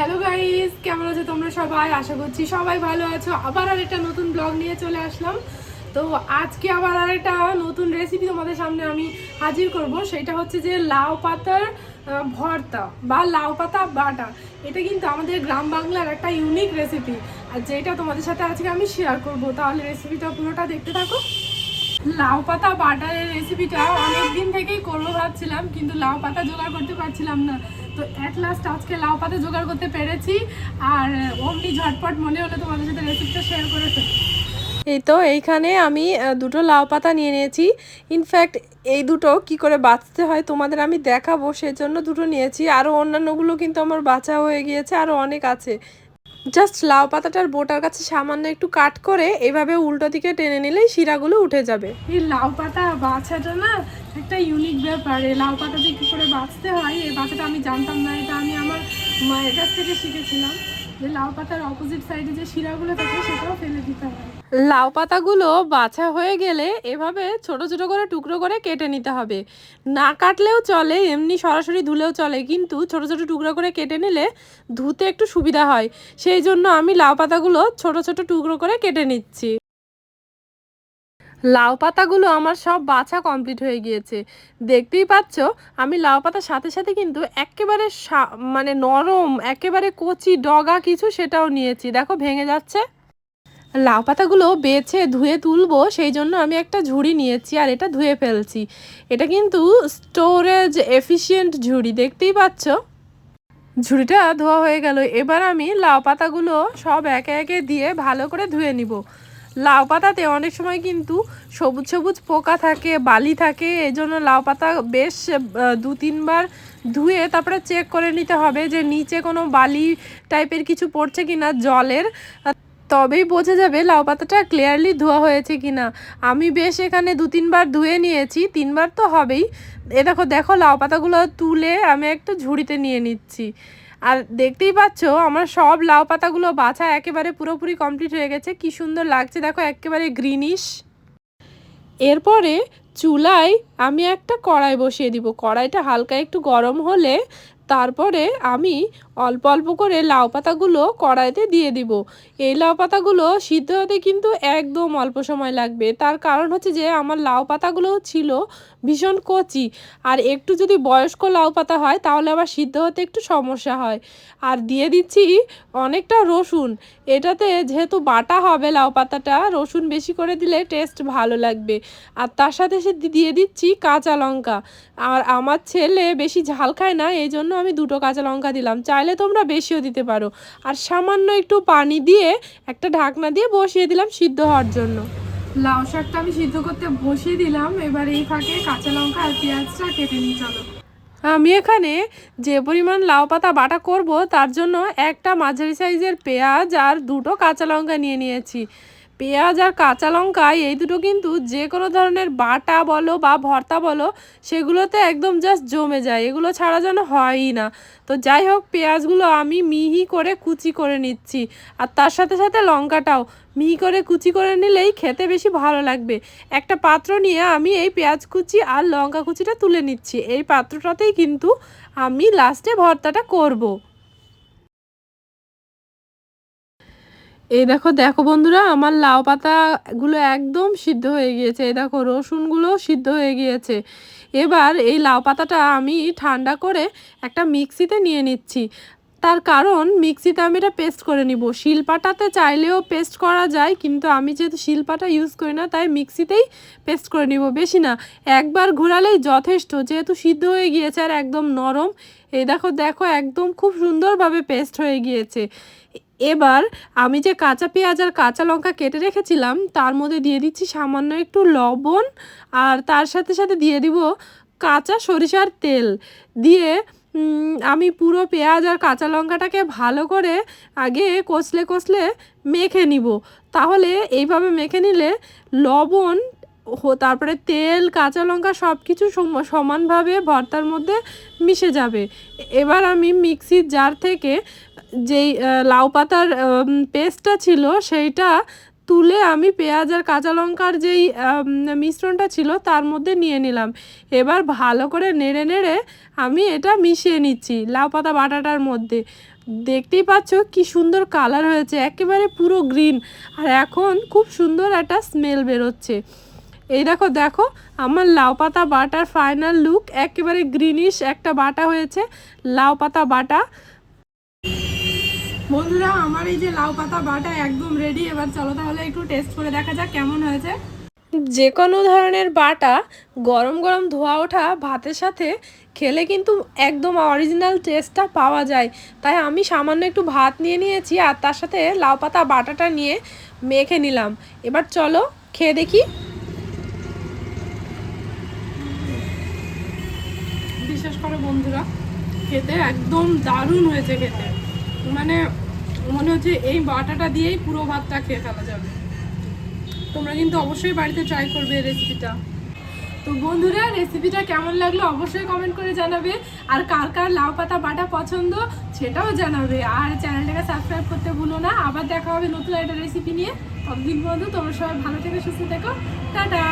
Hello guys কেমন আছো তোমরা সবাই? আশা করছি সবাই ভালো আছো। আবার আর একটা নতুন ব্লগ নিয়ে চলে আসলাম। তো আজকে আবার আর একটা নতুন রেসিপি তোমাদের সামনে আমি হাজির করব। সেটা হচ্ছে যে লাউ পাতার ভর্তা বা লাউ পাতা বাটা। এটা কিন্তু আমাদের গ্রাম বাংলার একটা ইউনিক রেসিপি আর যেটা তোমাদের সাথে আজকে আমি শেয়ার করব, তাহলে রেসিপিটা পুরোটা দেখতে থাকো। লাউ পাতা বাটারের রেসিপিটা অনেক দিন থেকেই করব ভাবছিলাম, কিন্তু লাউ পাতা জোগাড় করতে পারছিলাম না। তো অ্যাট লাস্ট আজকে লাউ পাতা জোগাড় করতে পেরেছি, আর অমনি ঝটপট মনে হলো তোমাদের সাথে রেসিপিটা শেয়ার করে এই তো, এইখানে আমি দুটো লাউ পাতা নিয়ে নিয়েছি। ইনফ্যাক্ট এই দুটো কি করে বাঁচতে হয় তোমাদের আমি দেখাবো, সেজন্য দুটো নিয়েছি। আরও অন্যান্যগুলো কিন্তু আমার বাঁচা হয়ে গিয়েছে আরও অনেক আছে। জাস্ট লাউ পাতাটার বোটার কাছে সামান্য একটু কাট করে এভাবে উল্টো দিকে টেনে নিলেই শিরাগুলো উঠে যাবে। এই লাউ পাতা বাছাটা না একটা ইউনিক ব্যাপার। এই লাউ পাতা যে কী করে বাঁচতে হয়, এই বাছাটা আমি জানতাম না, এটা আমি আমার মায়ের কাছ থেকে শিখেছিলাম। যে লাউ পাতার অপোজিট সাইডে যে শিরাগুলো থাকে, সেটাও ফেলে দিতে হয়। লাউ পাতাগুলো বাছা হয়ে গেলে এভাবে ছোট ছোট করে টুকরো করে কেটে নিতে হবে। না কাটলেও চলে, এমনি সরাসরি ধুলেও চলে, কিন্তু ছোট ছোট টুকরো করে কেটে নিলে ধুতে একটু সুবিধা হয়। সেই জন্য আমি লাউ পাতাগুলো ছোট ছোট টুকরো করে কেটে নিচ্ছি। লাউ পাতাগুলো আমার সব বাছা কমপ্লিট হয়ে গিয়েছে। দেখতেই পাচ্ছ, আমি লাউ পাতার সাথে সাথে কিন্তু একেবারে মানে নরম, একেবারে কচি, ডগা কিছু সেটাও নিয়েছি। দেখো, ভেঙে যাচ্ছে। লাউ পাতাগুলো বেছে ধুয়ে তুলবো, সেই জন্য আমি একটা ঝুড়ি নিয়েছি আর এটা ধুয়ে ফেলছি। এটা কিন্তু স্টোরেজ এফিশিয়েন্ট ঝুড়ি, দেখতেই পাচ্ছ? ঝুড়িটা ধোয়া হয়ে গেল। এবার আমি লাউ পাতাগুলো সব একে একে দিয়ে ভালো করে ধুয়ে নিব। লাউ পাতাতে অনেক সময় কিন্তু সবুজ সবুজ পোকা থাকে, বালি থাকে এই জন্য লাউ পাতা বেশ দু তিনবার ধুয়ে তারপরে চেক করে নিতে হবে যে নিচে কোনো বালি টাইপের কিছু পড়ছে কিনা জলের। তবেই বোঝা যাবে লাউ পাতাটা ক্লিয়ারলি ধোয়া হয়েছে কিনা। আমি বেশ এখানে দু তিনবার ধুয়ে নিয়েছি, তিনবার তো হবেই। এ দেখো দেখো লাউ পাতাগুলো তুলে আমি একটা ঝুড়িতে নিয়ে নিচ্ছি। আর দেখতেই পাচ্ছ, আমার সব লাউ পাতাগুলো বাছা একেবারে পুরোপুরি কমপ্লিট হয়ে গেছে। কি সুন্দর লাগছে, দেখো একেবারে গ্রিনিশ এরপরে চুলায় আমি একটা কড়াই বসিয়ে দিব। কড়াইটা হালকা একটু গরম হলে তারপরে আমি অল্প অল্প করে লাউ পাতাগুলো কড়াইতে দিয়ে দিব। এই লাউ পাতাগুলো সিদ্ধ হতে কিন্তু একদম অল্প সময় লাগবে। তার কারণ হচ্ছে যে, আমার লাউ পাতাগুলো ছিল ভীষণ কচি। আর একটু যদি বয়স্ক লাউ পাতা হয়, তাহলে আবার সিদ্ধ হতে একটু সমস্যা হয়। আর দিয়ে দিচ্ছি অনেকটা রসুন। এটাতে যেহেতু বাটা হবে লাউ পাতাটা, রসুন বেশি করে দিলে টেস্ট ভালো লাগবে। আর তার সাথে সে দিয়ে দিচ্ছি কাঁচা লঙ্কা। আর আমার ছেলে বেশি ঝাল খায় না, এই জন্য আমি দুটো কাঁচা লঙ্কা দিলাম। চাইলে তোমরা বেশিও দিতে পারো। আর সামান্য একটু পানি দিয়ে একটা ঢাকনা দিয়ে বসিয়ে দিলাম সিদ্ধ হওয়ার জন্য। লাউ শাকটা আমি সিদ্ধ করতে বসিয়ে দিলাম। এবার এই ফাঁকে কাঁচা লঙ্কা আর পেঁয়াজটা কেটে নিই, চলো। আমি এখানে যে পরিমাণ লাউ পাতা বাটা করব, তার জন্য একটা মাঝারি সাইজের পেঁয়াজ আর দুটো কাঁচা লঙ্কা নিয়ে নিয়েছি। পেঁয়াজ আর কাঁচা লঙ্কা, এই দুটো কিন্তু যে কোনো ধরনের বাটা বলো বা ভর্তা বলো, সেগুলোতে একদম জাস্ট জমে যায়। এগুলো ছাড়া যেন হয়ই না। তো যাই হোক, পেঁয়াজগুলো আমি মিহি করে কুচি করে নিচ্ছি। আর তার সাথে সাথে লঙ্কাটাও মিহি করে কুচি করে নিলেই খেতে বেশি ভালো লাগবে। একটা পাত্র নিয়ে আমি এই পেঁয়াজ কুচি আর লঙ্কা কুচিটা তুলে নিচ্ছি। এই পাত্রটাতেই কিন্তু আমি লাস্টে ভর্তাটা করব। এই দেখো দেখো বন্ধুরা, আমার লাউ পাতাগুলো একদম সিদ্ধ হয়ে গিয়েছে। এই দেখো, রসুনগুলো সিদ্ধ হয়ে গিয়েছে। এবার এই লাউ পাতাটা আমি ঠান্ডা করে একটা মিক্সিতে নিয়ে নিচ্ছি। তার কারণ মিক্সিতে আমি এটা পেস্ট করে নিব। শিলপাটাতে চাইলেও পেস্ট করা যায়, কিন্তু আমি যেহেতু শিলপাটা ইউজ করি না, তাই মিক্সিতেই পেস্ট করে নিব। বেশি না, একবার ঘোরালেই যথেষ্ট, যেহেতু সিদ্ধ হয়ে গিয়েছে আর একদম নরম। এই দেখো দেখো, একদম খুব সুন্দরভাবে পেস্ট হয়ে গিয়েছে। এবার আমি যে কাঁচা পেঁয়াজ আর কাঁচা লঙ্কা কেটে রেখেছিলাম, তার মধ্যে দিয়ে দিচ্ছি সামান্য একটু লবণ আর তার সাথে সাথে দিয়ে দিব কাঁচা সরিষার তেল। দিয়ে আমি পুরো পেঁয়াজ আর কাঁচা লঙ্কাটাকে ভালো করে আগে কষলে কষলে মেখে নিব। তাহলে এইভাবে মেখে নিলে লবণ তারপরে তেল, কাঁচা লঙ্কা সব কিছু সম- সমানভাবে ভর্তার মধ্যে মিশে যাবে। এবার আমি মিক্সির জার থেকে যেই লাউ পাতার পেস্টটা ছিল সেইটা তুলে আমি পেঁয়াজ আর কাঁচা লঙ্কার যেই মিশ্রণটা ছিল তার মধ্যে নিয়ে নিলাম। এবার ভালো করে নেড়ে নেড়ে আমি এটা মিশিয়ে নিচ্ছি লাউ পাতা বাটাটার মধ্যে। দেখতেই পাচ্ছ কি সুন্দর কালার হয়েছে, একেবারে পুরো গ্রিন আর এখন খুব সুন্দর একটা স্মেল বেরোচ্ছে। এই দেখো দেখো, আমার লাউ পাতা বাটার ফাইনাল লুক একেবারে গ্রিনিশ একটা বাটা হয়েছে। লাউ পাতা বাটা বন্ধুরা আমার এই যে লাউ পাতা বাটা একদম রেডি এবার চলো তাহলে একটু টেস্ট করে দেখা যাক কেমন হয়েছে। যে কোনো ধরনের বাটা গরম গরম ধোয়া ওঠা ভাতের সাথে খেলে কিন্তু একদম অরিজিনাল টেস্টটা পাওয়া যায়। তাই আমি সামান্য একটু ভাত নিয়ে নিয়েছি আর তার সাথে লাউ পাতা বাটাটা নিয়ে মেখে নিলাম। এবার চলো খেয়ে দেখি। বিশেষ করে বন্ধুরা খেতে একদম দারুণ হয়েছে খেতে। মানে মনে হচ্ছে এই বাটাটা দিয়েই পুরো ভাতটা খেয়ে ফেলা যাবে। তোমরা কিন্তু অবশ্যই বাড়িতে ট্রাই করবে এই রেসিপিটা তো বন্ধুরা রেসিপিটা কেমন লাগল অবশ্যই কমেন্ট করে জানাবে। আর কার কার লাউ পাতা বাটা পছন্দ সেটাও জানাবে। আর চ্যানেলটাকে সাবস্ক্রাইব করতে ভুলো না। আবার দেখা হবে নতুন একটা রেসিপি নিয়ে। ততদিন পর্যন্ত তোমরা সবাই ভালো থেকে, সুস্থ থেকো। টাটা!